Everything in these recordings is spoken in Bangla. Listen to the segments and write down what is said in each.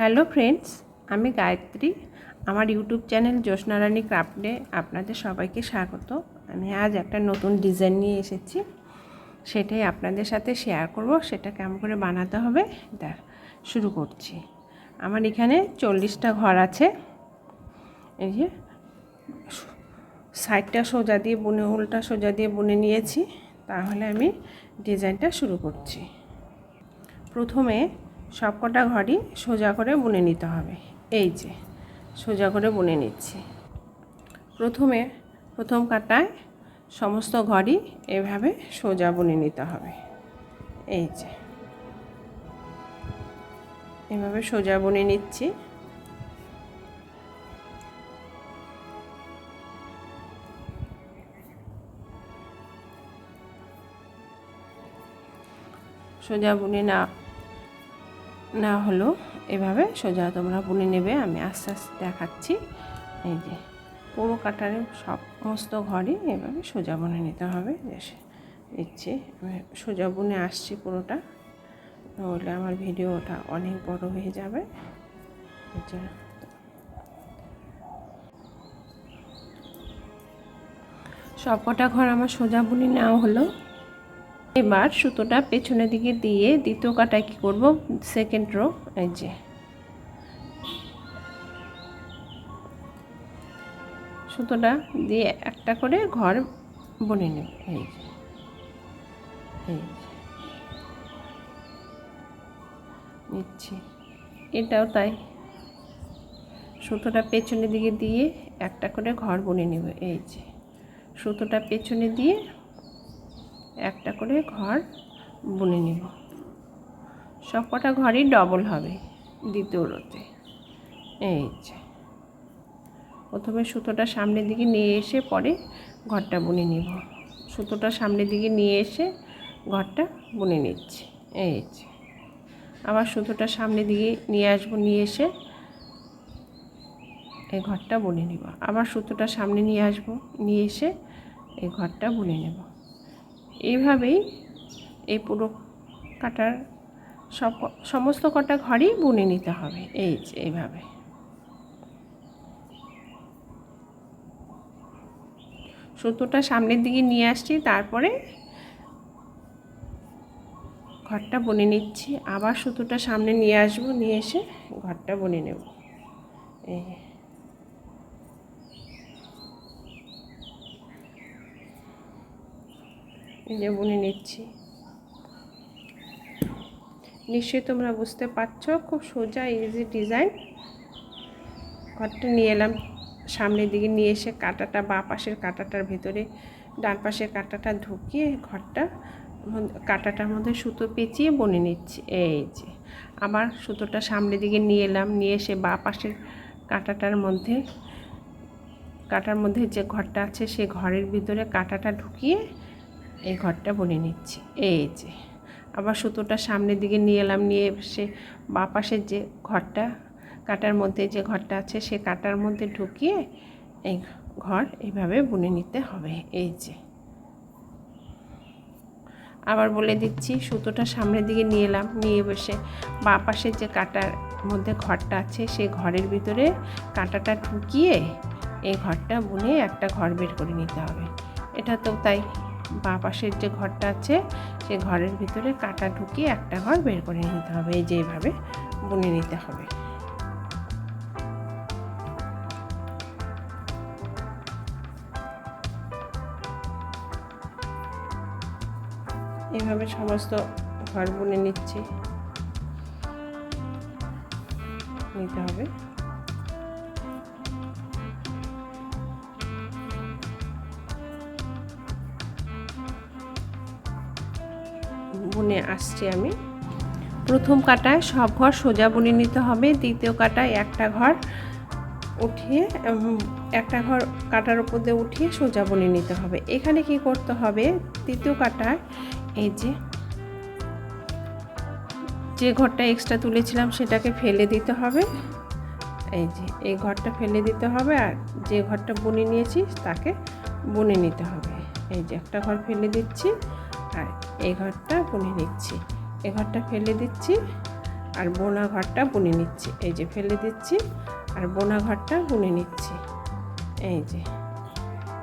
হ্যালো ফ্রেন্ডস, আমি গায়ত্রী। আমার ইউটিউব চ্যানেল জ্যোৎস্নারানী ক্রাফটে আপনাদের সবাইকে স্বাগত। আমি আজ একটা নতুন ডিজাইন নিয়ে এসেছি। সেটাই আপনাদের সাথে শেয়ার করব। সেটা কেমন করে বানাতে হবে? দেখ, শুরু করছি। আমার এখানে চল্লিশটা ঘর আছে। এই যে, সাইডটা সোজা দিয়ে বুনে, উল্টা সোজা দিয়ে বুনে নিয়েছি। তাহলে আমি ডিজাইনটা শুরু করছি। প্রথমে সবকটা ঘরই সোজা করে বুনে নিতে হবে। এই যে, সোজা করে বুনে নিচ্ছি। প্রথমে, প্রথম কাটায় সমস্ত ঘরই এভাবে সোজা বুনে নিতে হবে। এই যে, এভাবে সোজা বুনে নিচ্ছি। সোজা বুনে না না হলো, এভাবে সোজা তোমরা বুনে নেবে, আমি আস্তে আস্তে দেখাচ্ছি। এই যে, পুরো কাটারে সমস্ত ঘরই এভাবে সোজা বুনে নিতে হবে। এসে নিচ্ছি সোজা বুনে আসছি পুরোটা। নইলে আমার ভিডিওটা অনেক বড় হয়ে যাবে। সবকটা ঘর আমার সোজা বুনে নেওয়া হলো। এবার সুতোটা পেছনের দিকে দিয়ে দ্বিতীয় কাটায় কী করব? সেকেন্ড রো এই যে। সুতোটা দিয়ে একটা করে ঘর বনে নেব। এই যে। নিচ্ছি। এটাও তাই। সুতোটা পেছনের দিকে দিয়ে একটা করে ঘর বনে নেব। এই যে। সুতোটা পেছনে দিয়ে একটা করে ঘর বুনে নিব। সব কটা ঘরই ডবল হবে দ্বিতীয় রোতে এই যে। প্রথমে সুতোটা সামনের দিকে নিয়ে এসে পরে ঘরটা বুনে নিব। সুতোটা সামনের দিকে নিয়ে এসে ঘরটা বুনে নিচ্ছি। এই যে। আবার সুতোটা সামনের দিকে নিয়ে আসব, নিয়ে এসে এই ঘরটা বুনে নিব। আবার সুতোটা সামনে নিয়ে আসব, নিয়ে এসে এই ঘরটা বুনে নেব। এইভাবেই এই পুরো কাটার সব সমস্ত কটা ঘরই বুনে নিতে হবে। এই এইভাবে। সুতোটা সামনের দিকে নিয়ে আসছি, তারপরে ঘরটা বনে নিচ্ছি। আবার সুতোটা সামনে নিয়ে আসব, নিয়ে এসে ঘরটা বনে নেব। এই। যে বুনে নিচ্ছি। নিশ্চয়ই তোমরা বুঝতে পারছ, খুব সোজা ইজি ডিজাইন ঘরটা নিয়ে এলাম, সামনের দিকে নিয়ে এসে কাটাটা, বা পাশের কাটাটার ভেতরে, ডান পাশের কাটাটা ঢুকিয়ে ঘরটা, কাটাটার মধ্যে সুতো পেঁচিয়ে বনে নিচ্ছি, এই যে। আবার সুতোটা সামনের দিকে নিয়ে এলাম, নিয়ে এসে বা পাশের কাটাটার মধ্যে, কাটার মধ্যে যে ঘরটা আছে, সে ঘরের ভিতরে কাটাটা ঢুকিয়ে এই ঘরটা বনে নিচ্ছি। এই যে, আবার সুতোটা সামনের দিকে নিয়ে এলাম, নিয়ে সে বা পাশের যে ঘরটা, কাটার মধ্যে যে ঘরটা আছে, সে কাটার মধ্যে ঢুকিয়ে এই ঘর এইভাবে বুনে নিতে হবে। এই যে। আবার বলে দিচ্ছি, সুতোটা সামনের দিকে নিয়ে এলাম, নিয়ে বসে বা পাশের যে কাটার মধ্যে ঘরটা আছে সেই ঘরের ভিতরে কাঁটাটা ঢুকিয়ে এই ঘরটা বুনে একটা ঘর বের করে নিতে হবে। এটা তো তাই বা পাশের যে ঘরটা আছে, সে ঘরের ভিতরে কাটা ঢুকিয়ে একটা ঘর বের করে নিতে হবে। এই যে বুনে নিতে হবে। এভাবে সমস্ত ঘর বুনে নিচ্ছি। নিতে হবে। বুনে আসছি আমি। প্রথম কাটায় সব ঘর সোজা বুনে নিতে হবে। দ্বিতীয় কাটায় একটা ঘর উঠিয়ে একটা ঘর কাটার উপর দিয়ে উঠিয়ে সোজা বুনে নিতে হবে। এখানে কি করতে হবে? তৃতীয় কাটায় এই যে যে ঘরটা এক্সট্রা তুলেছিলাম সেটাকে ফেলে দিতে হবে। এই যে, এই ঘরটা ফেলে দিতে হবে আর যে ঘরটা বুনে নিয়েছি তাকে বুনে নিতে হবে। এই যে একটা ঘর ফেলে দিচ্ছি আর এই ঘরটা বুনে নিচ্ছি। এ ঘরটা ফেলে দিচ্ছি আর বোনা ঘরটা বুনে নিচ্ছি। এই যে ফেলে দিচ্ছি আর বোনা ঘরটা বুনে নিচ্ছি। এই যে,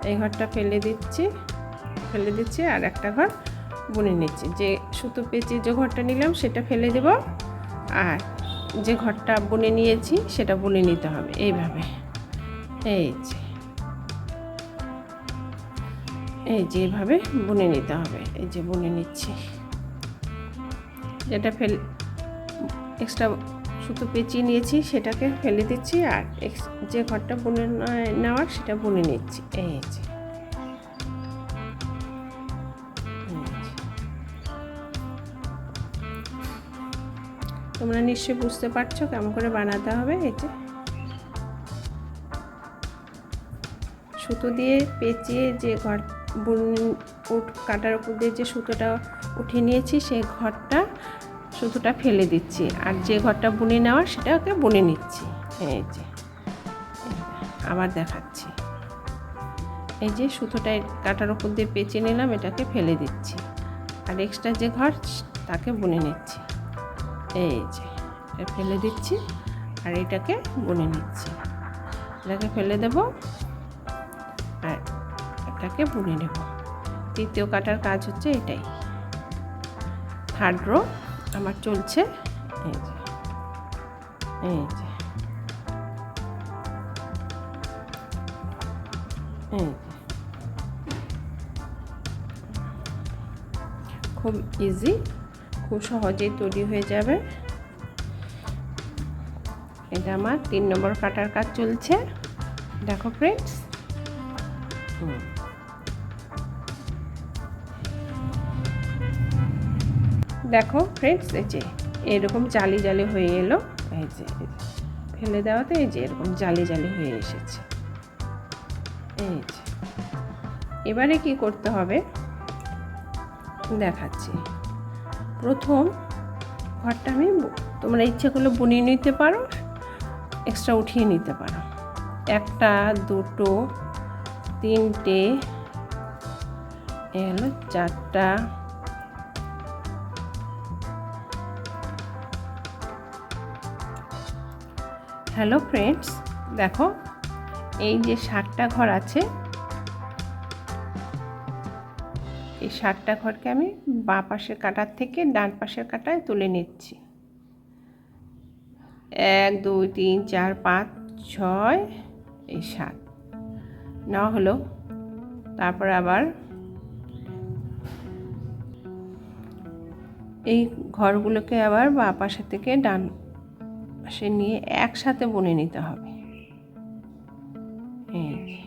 এই ঘরটা ফেলে দিচ্ছি ফেলে দিচ্ছি আর একটা ঘর বুনে নিচ্ছি। যে সুতো পেঁচে যে ঘরটা নিলাম সেটা ফেলে দেব আর যে ঘরটা বুনে নিয়েছি সেটা বুনে নিতে হবে এইভাবে। এই যে এই যে এভাবে বুনে নিতে হবে। এই যে বুনে নিচ্ছি। যেটা ফেল এক্সট্রা সুতো পেঁচিয়ে নিয়েছি, সেটাকে ফেলে দিচ্ছি আর যে ঘরটা বুনে নেওয়ার সেটা বুনে নিচ্ছি। এই যে। তোমরা নিশ্চয়ই বুঝতে পারছ কেমন করে বানাতে হবে এই যে। সুতো দিয়ে পেঁচিয়ে যে ঘর বুন উঠ কাটার উপর দিয়ে যে সুতোটা উঠিয়ে নিয়েছি, সেই ঘরটা সুতোটা ফেলে দিচ্ছি। আর যে ঘরটা বুনে নেওয়ার, সেটাকে বুনে নিচ্ছি। এই যে, আবার দেখাচ্ছি। এই যে সুতোটা কাটার উপর দিয়ে পেঁচিয়ে নিলাম, এটাকে ফেলে দিচ্ছি। আর এক্সট্রা যে ঘর, তাকে বুনে নিচ্ছি। এই যে, এটা ফেলে দিচ্ছি আর এটাকে বুনে নিচ্ছি। এটাকে ফেলে দেবো। আর এটাকে বুনে নেব। তৃতীয় কাটার কাজ হচ্ছে এটাই। থার্ড রো আমার চলছে। এই যে এই যে এই যে। খুব ইজি খুব সহজেই তৈরি হয়ে যাবে। এটা আমার তিন নম্বর কাটার কাজ চলছে। দেখো ফ্রেন্ডস হুম। দেখো ফ্রেন্ডস এই যে এরকম জালি জালি হয়ে এলো। এই যে ফেলে দেওয়াতে এই যে এরকম জালি জালি হয়ে এসেছে। এই যে, এবারে কি করতে হবে? দেখাচ্ছি। প্রথম ঘরটা আমি তোমরা ইচ্ছে করলে বুনিয়ে নিতে পারো এক্সট্রা উঠিয়ে নিতে পারো। একটা, দুটো, তিনটে এ হলো চারটা হ্যালো ফ্রেন্ডস, দেখো, এই যে ষাটটা ঘর আছে, এই ষাটটা ঘরকে আমি বাঁ পাশের কাটার থেকে ডান পাশের কাটায় তুলে নিচ্ছি। এক, দুই, তিন, চার, পাঁচ, ছয়, এই সাত। নেওয়া হলো। তারপর আবার এই ঘরগুলোকে আবার বাঁ পাশে থেকে ডান পাশে নিয়ে একসাথে বুনে নিতে হবে। এই যে।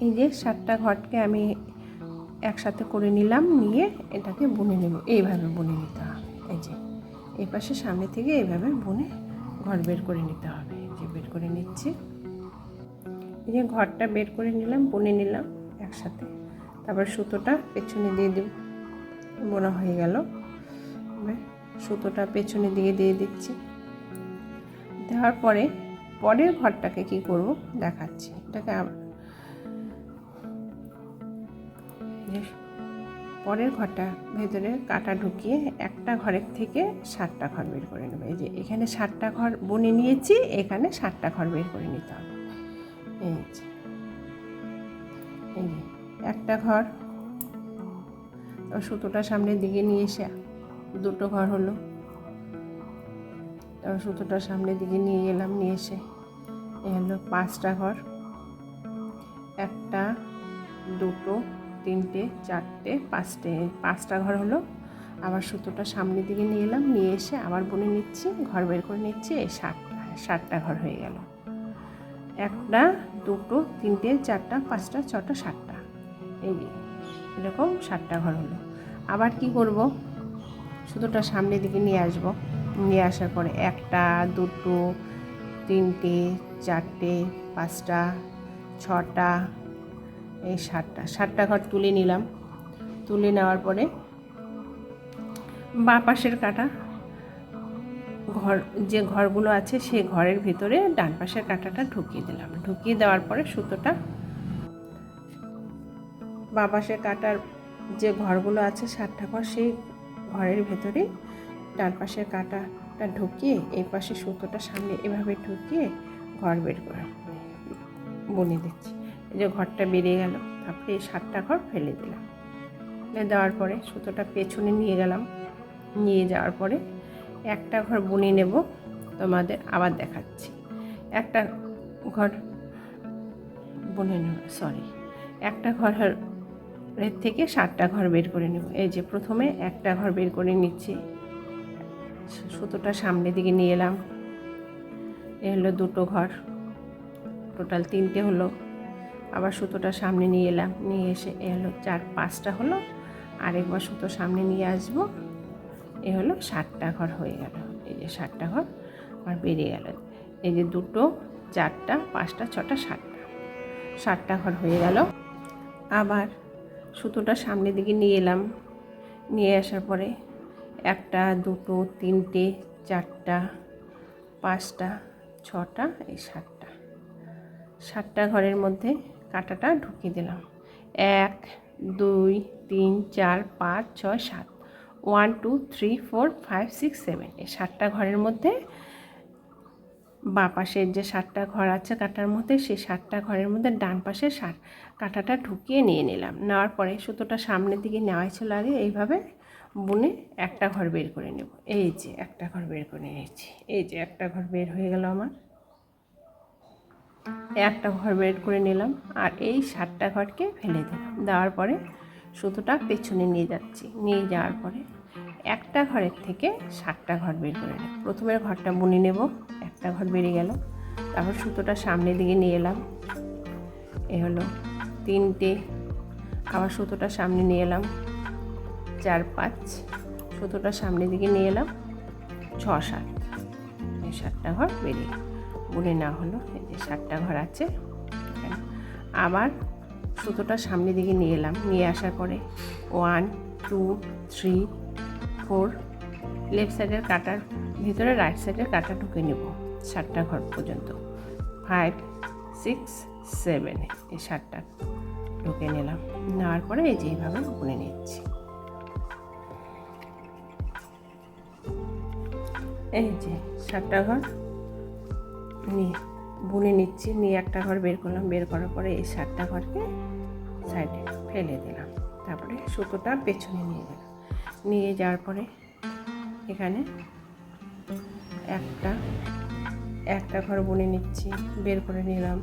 এই যে সাতটা ঘরকে আমি একসাথে করে নিলাম, নিয়ে এটাকে বুনে নেব। এইভাবে বুনে নিতে হবে। এই যে, এই পাশে সামনে থেকে এইভাবে বুনে ঘর বের করে নিতে হবে। এই যে বের করে নিচ্ছি। এই যে ঘরটা বের করে নিলাম, বুনে নিলাম একসাথে। তারপর সুতোটা পেছনে দিয়ে দেব। বোনা হয়ে গেল। এবার সুতোটা পেছনে দিয়ে দিয়ে দিচ্ছি। দেওয়ার পরে পরের ঘরটাকে কি করব দেখাচ্ছি। এটাকে পরের ঘরটা ভেতরে কাটা ঢুকিয়ে একটা ঘরের থেকে সাতটা ঘর বের করে নেবে। এই যে এখানে সাতটা ঘর বনে নিয়েছি, এখানে সাতটা ঘর বের করে নিতে হবে। এই যে। একটা ঘর। সুতোটা সামনের দিকে নিয়ে এসে দুটো ঘর হলো। তারপর সুতোটা সামনের দিকে নিয়ে গেলাম নিয়ে এসে এ হলো পাঁচটা ঘর। একটা, দুটো, তিনটে, চারটে, পাঁচটে, পাঁচটা ঘর হলো। আবার সুতোটা সামনের দিকে নিয়ে এলাম, নিয়ে এসে আবার বুনে নিচ্ছি, ঘর বের করে নিচ্ছি, এই সাতটা সাতটা ঘর হয়ে গেল। একটা, দুটো, তিনটে, চারটা, পাঁচটা, ছটা, সাতটা। এই এরকম সাতটা ঘর হলো। আবার কি করব? সুতোটা সামনের দিকে নিয়ে আসব। নিয়ে আসার পরে একটা, দুটো, তিনটে, চারটে, পাঁচটা, ছটা, এই সাতটা। সাতটা ঘর তুলে নিলাম। তুলে নেওয়ার পরে বাঁ পাশের কাটা ঘর, যে ঘরগুলো আছে সেই ঘরের ভিতরে ডান পাশের কাঁটাটা ঢুকিয়ে দিলাম। ঢুকিয়ে দেওয়ার পরে সুতোটা বাঁ পাশের কাটার যে ঘরগুলো আছে সাতটা ঘর, সেই ঘরের ভেতরে ডান পাশের কাঁটাটা ঢুকিয়ে, এই পাশে সুতোটা সামনে এভাবে ঢুকিয়ে ঘর বের করে বুনে দিচ্ছি। এই যে ঘরটা বেরিয়ে গেল, তারপরে এই সাতটা ঘর ফেলে দিলাম। ফেলে দেওয়ার পরে সুতোটা পেছনে নিয়ে গেলাম। নিয়ে যাওয়ার পরে একটা ঘর বুনে নেব, তোমাদের আবার দেখাচ্ছি। একটা ঘর বুনে নেব সরি একটা ঘরের এর থেকে সাতটা ঘর বের করে নেব। এই যে প্রথমে একটা ঘর বের করে নিচ্ছি। সুতোটা সামনের দিকে নিয়ে এলাম। এ হলো দুটো ঘর। টোটাল তিনটে হলো। আবার সুতোটা সামনে নিয়ে এলাম। নিয়ে এসে এ হলো চার, পাঁচটা হলো। আরেকবার সুতো সামনে নিয়ে আসব। এ হলো ষাটটা ঘর হয়ে গেল। এই যে ষাটটা ঘর আর বেরিয়ে গেল। এই যে দুটো, চারটা, পাঁচটা, ছটা, সাতটা। ষাটটা ঘর হয়ে গেল। আবার সুতোটা সামনের দিকে নিয়ে এলাম। নিয়ে আসার পরে একটা, দুটো, তিনটে, চারটা, পাঁচটা, ছটা, এই সাতটা। সাতটা ঘরের মধ্যে কাঁটাটা ঢুকিয়ে দিলাম। এক, দুই, তিন, চার, পাঁচ, ছয়, সাত। One, two, three, four, five, six, seven. এই সাতটা ঘরের মধ্যে বাঁ পাশের যে সাতটা ঘর আছে কাটার মধ্যে, সেই সাতটা ঘরের মধ্যে ডান পাশে সাত। কাঁটাটা ঢুকিয়ে নিয়ে নিলাম। নেওয়ার পরে সুতোটা সামনের দিকে নেওয়াই ছিল আগে, এইভাবে বুনে একটা ঘর বের করে নেব। এই যে একটা ঘর বের করে নিয়েছি। এই যে একটা ঘর বের হয়ে গেল আমার। একটা ঘর বের করে নিলাম আর এই সাতটা ঘরকে ফেলে দিলাম। দেওয়ার পরে সুতোটা পেছনে নিয়ে যাচ্ছি। নিয়ে যাওয়ার পরে একটা ঘরের থেকে সাতটা ঘর বের করে নেব। প্রথমের ঘরটা বুনে নেব, একটা ঘর বেরিয়ে গেল। তারপর সুতোটা সামনের দিকে নিয়ে এলাম। এ হলো তিনটে। আবার সুতোটা সামনে নিয়ে এলাম। চার, পাঁচ। সুতোটা সামনের দিকে নিয়ে এলাম। ছ, সাত। এই সাতটা ঘর বেরিয়ে বুনে না হলো, এই যে সাতটা ঘর আছে আবার সুতোটা সামনের দিকে নিয়ে এলাম। নিয়ে আসার পরে one, two, three, four, left সাইডের কাটার ভিতরে রাইট সাইডের কাটা ঢুকে নেব সাতটা ঘর পর্যন্ত। ফাইভ, সিক্স, সেভেন, এই সাতটা। ঢুকে নিলাম। নেওয়ার পরে এই যে এইভাবে বুনে নিচ্ছি। এই যে সাতটা ঘর। নিয়ে বুনে নিচ্ছি, নিয়ে একটা ঘর বের করলাম। বের করার পরে এই সাতটা ঘরকে সাইডে ফেলে দিলাম। তারপরে সুতোটা পেছনে নিয়ে গেলাম। নিয়ে যাওয়ার পরে এখানে একটা একটা ঘর বুনে নিচ্ছি, বের করে নিলাম।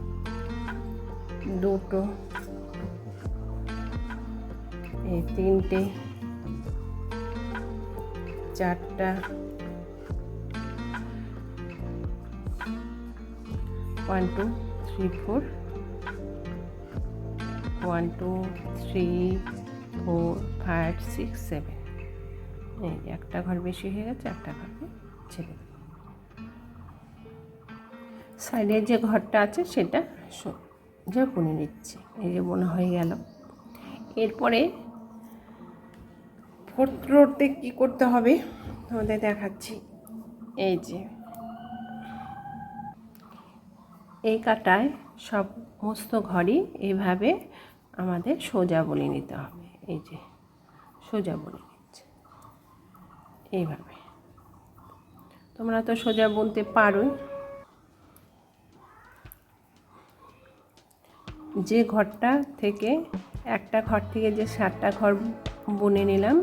দুটো তিনটে, চারটা one two three four one two three four five six seven এই একটা ঘর বেশি হয়ে গেছে, একটা ঘরকে ছেড়ে দেব। সাইডের যে ঘরটা আছে, সেটা যে বুনে নিচ্ছি এই যে বোনা হয়ে গেল। এরপরে ফ্লোরতে কী করতে হবে? তোমাদের দেখাচ্ছি। এই যে। এই কাটায় সমস্ত ঘরই এইভাবে আমাদের সোজা বলে নিতে হবে। এই যে, সোজা বলে নিচ্ছে। এইভাবে। তোমরা তো সোজা বলতে পারোই। যে ঘরটা থেকে একটা ঘর থেকে যে সাতটা ঘর বুনে নিলাম।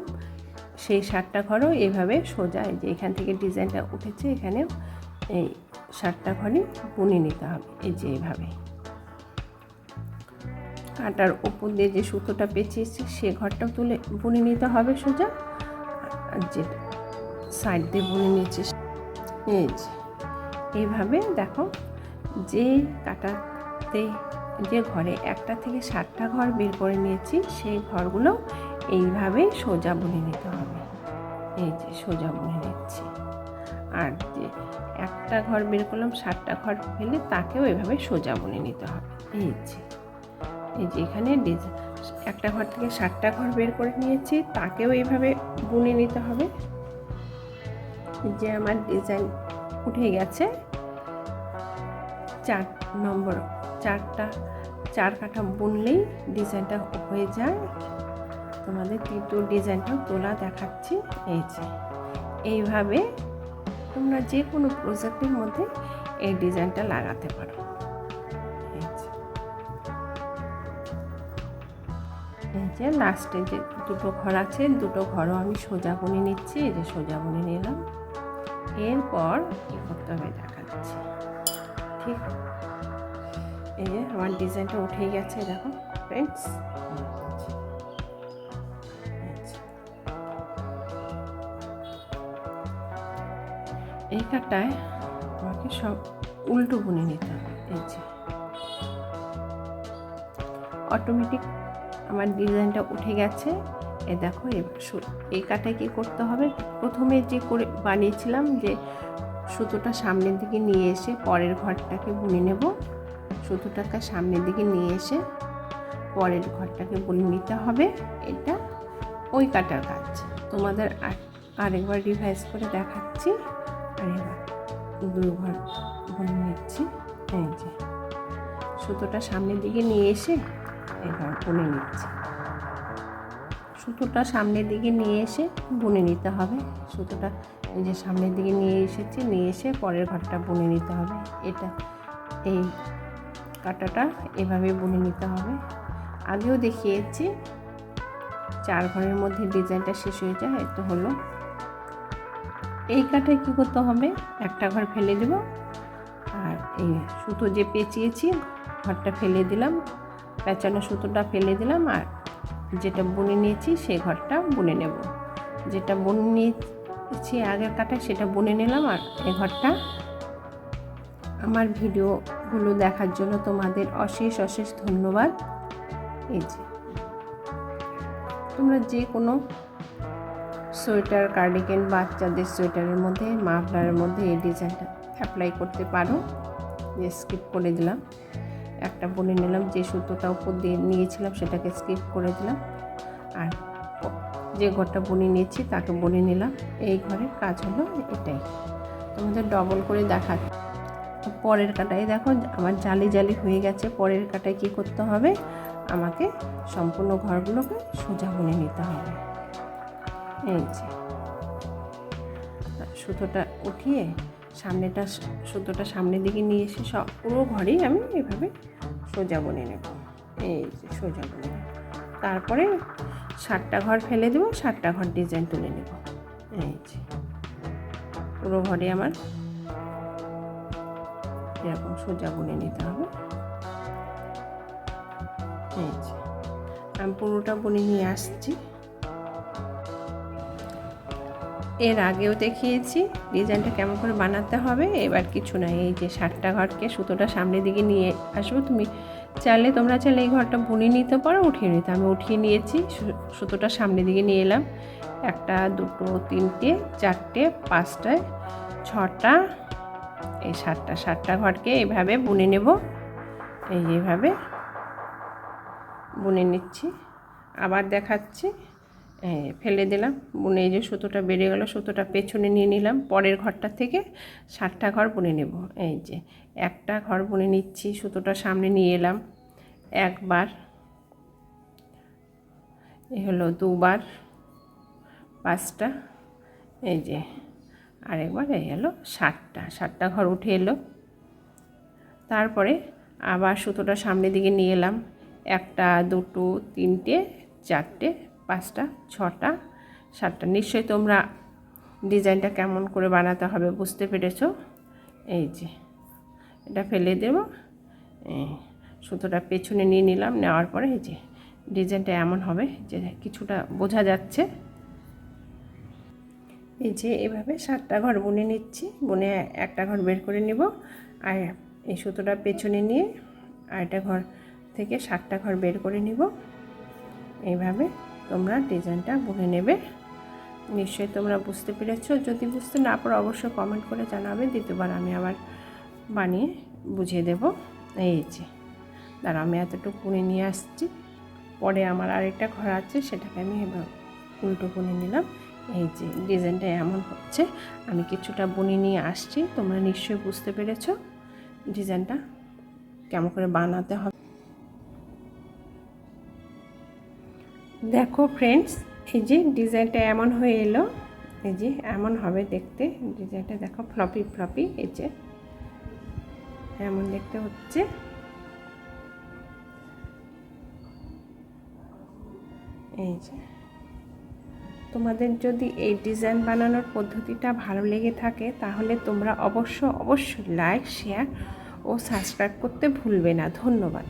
সেই সাতটা ঘরও এইভাবে সোজা এই যে এখান থেকে ডিজাইনটা উঠেছে এখানেও এই সাতটা ঘরই বুনে নিতে হবে, এই যে এইভাবে কাঁটার ওপর দিয়ে যে সুতোটা পেঁচিয়েছি, সে ঘরটাও তুলে বুনে নিতে হবে সোজা। আর যে সাইড দিয়ে বুনে নিয়েছে, এই যে এইভাবে দেখো, যে কাটাতে যে ঘরে একটা থেকে সাতটা ঘর বের করে নিয়েছি, সেই ঘরগুলো এইভাবেই সোজা বুনে নিতে হবে। এই যে সোজা বুনে নিচ্ছি। আর যে একটা ঘর বের করলাম, সাতটা ঘর ফেলে তাকেও এভাবে সোজা বুনে নিতে হবে। এই যে এই যে এখানে একটা ঘর থেকে সাতটা ঘর বের করে নিয়েছি, তাকেও এইভাবে বুনে নিতে হবে। যে আমার ডিজাইন উঠে গেছে। চার নম্বর, চারটা, চার কাঠা বুনলেই ডিজাইনটা হয়ে যায়। তোমাদের তৃতীয় ডিজাইনটা তোলা দেখাচ্ছি, এই যে। এইভাবে তোমরা যে কোনো প্রজেক্টের মধ্যে এই ডিজাইনটা লাগাতে পারো। এই যে। লাস্টে যে দুটো ঘর আছে, দুটো ঘরও আমি সোজা বুনে নিচ্ছি, এই যে সোজা বুনে নিলাম। এরপর কী করতে হবে দেখাচ্ছি। ঠিক। এই যে আমার ডিজাইনটা উঠে গেছে, দেখো ফ্রেন্ডস এই কাটায় আমাকে সব উল্টো বুনে নিতে হবে, এই যে। অটোমেটিক আমার ডিজাইনটা উঠে গেছে। এ দেখো, এবার এই কাটায় কী করতে হবে? প্রথমে যে করে বানিয়েছিলাম যে সুতোটা সামনের দিকে নিয়ে এসে পরের ঘরটাকে বুনে নেব। সুতোটাকে সামনের দিকে নিয়ে এসে পরের ঘরটাকে বুনে নিতে হবে। এটা ওই কাটার কাজ। তোমাদের আর, আরেকবার রিভাইজ করে দেখাচ্ছি। দুই ঘর বুনে নিচ্ছি এই যে সুতোটা সামনের দিকে নিয়ে এসে এবার বুনে নিচ্ছি। সুতোটা সামনের দিকে নিয়ে এসে বুনে নিতে হবে। সুতোটা যে সামনের দিকে নিয়ে এসেছি, নিয়ে এসে পরের ঘরটা বুনে নিতে হবে। এটা, এই কাটাটা এভাবে বুনে নিতে হবে। আগেও দেখিয়েছি, চার ঘরের মধ্যে ডিজাইনটা শেষ হয়ে যায় এটা হলো। এই কাটায় কী করতে হবে? একটা ঘর ফেলে দেব। আর এই সুতো যে পেঁচিয়েছি, ঘরটা ফেলে দিলাম। পেঁচানো সুতোটা ফেলে দিলাম আর যেটা বুনে নিয়েছি সেই ঘরটা বুনে নেব। যেটা বুনে নিয়েছি আগের কাটায় সেটা বুনে নিলাম আর এই ঘরটা। আমার ভিডিওগুলো দেখার জন্য তোমাদের অশেষ অশেষ ধন্যবাদ। এই যে। তোমরা যে কোনো সোয়েটার, কার্ডিগান, বাচ্চাদের সোয়েটারের মধ্যে, মাফলারের মধ্যে এই ডিজাইনটা অ্যাপ্লাই করতে পারো। যে স্কিপ করে দিলাম। একটা বুনে নিলাম, যে সুতোটা উপর দিয়ে নিয়েছিলাম সেটাকে স্কিপ করে দিলাম। আর যে ঘরটা বুনে নিয়েছি তাকে বুনে নিলাম। এই ঘরের কাজ হলো এটাই। তোমাদের ডবল করে দেখা। পরের কাটায় দেখো, আমার জালি জালি হয়ে গেছে। পরের কাটায় কি করতে হবে? আমাকে সম্পূর্ণ ঘরগুলোকে সোজা বুনে নিতে হবে। এই যে সুতোটা উঠিয়ে সামনেটা, সুতোটা সামনের দিকে নিয়ে এসে সব পুরো ঘরেই আমি এভাবে সোজা বুনে নেব। এই যে সোজা বুনে তারপরে ষাটটা ঘর ফেলে দেবো ষাটটা ঘর ডিজাইন তুলে নেব। এই যে পুরো ঘরে আমার এরকম সোজা বুনে নিতে হবে। এই যে আমি পুরোটা বনে নিয়ে আসছি। এর আগেও দেখিয়েছি, ডিজাইনটা কেমন করে বানাতে হবে, এবার কিছু না, এই যে সাতটা ঘরকে সুতোটা সামনের দিকে নিয়ে আসব, তুমি চাইলে, তোমরা চাইলে এই ঘরটা বুনে নিতে পারো, উঠিয়ে নিতে, আমি উঠিয়ে নিয়েছি সুতোটা সামনের দিকে নিয়ে এলাম, একটা, দুটো, তিনটে, চারটে পাঁচটায় ছটা, এই সাতটা সাতটা ঘরকে এইভাবে বুনে নেব, এই যেভাবে বুনে নিচ্ছি, আবার দেখাচ্ছি। এই ফেলে দিলাম। বুনে এই যে সুতোটা বেড়ে গেল, সুতোটা পেছনে নিয়ে নিলাম। পরের ঘরটা থেকে সাতটা ঘর বুনে নেব। এই যে একটা ঘর বুনে নিচ্ছি, সুতোটা সামনে নিয়ে এলাম। একবার এই হলো দুবার, পাঁচটা, এই যে আরেকবার, এই হলো ষাটটা ষাটটা ঘর উঠে এলো। তারপরে আবার সুতোটা সামনের দিকে নিয়ে এলাম। একটা, দুটো, তিনটে, চারটে পাঁচটা, ছটা, সাতটা। নিশ্চয়ই তোমরা ডিজাইনটা কেমন করে বানাতে হবে বুঝতে পেরেছ? এই যে, এটা ফেলে দেবো। সুতোটা পেছনে নিয়ে নিলাম, নেওয়ার পরে এই যে, ডিজাইনটা এমন হবে যে কিছুটা বোঝা যাচ্ছে। এই যে, এভাবে সাতটা ঘর বুনে নিচ্ছি। বুনে একটা ঘর বের করে নিব। আর এই সুতোটা পেছনে নিয়ে আরেকটা ঘর থেকে সাতটা ঘর বের করে নিব। এইভাবে। তোমরা ডিজাইনটা বুনে নেবে। নিশ্চয়ই তোমরা বুঝতে পেরেছ। যদি বুঝতে না পারো, অবশ্যই কমেন্ট করে জানাবে। দ্বিতীয়বার আমি আবার বানিয়ে বুঝিয়ে দেব। এই যে দাঁড়া আমি এতটুকু বুনে নিয়ে আসছি। পরে আমার আরেকটা ঘর আছে, সেটাকে আমি উল্টো বুনে নিলাম। এই যে, ডিজাইনটা এমন হচ্ছে। আমি কিছুটা বুনে নিয়ে আসছি। তোমরা নিশ্চয়ই বুঝতে পেরেছ ডিজাইনটা। কেমন করে বানাতে হবে। দেখো ফ্রেন্ডস এই যে ডিজাইনটা এমন হয়ে এলো। এই যে এমন হবে দেখতে। ডিজাইনটা দেখো ফ্লপি ফ্লপি এই যে। এমন দেখতে হচ্ছে। এই যে। তোমাদের যদি এই ডিজাইন বানানোর পদ্ধতিটা ভালো লেগে থাকে, তাহলে তোমরা অবশ্য, অবশ্যই লাইক শেয়ার ও সাবস্ক্রাইব করতে ভুলবে না। ধন্যবাদ।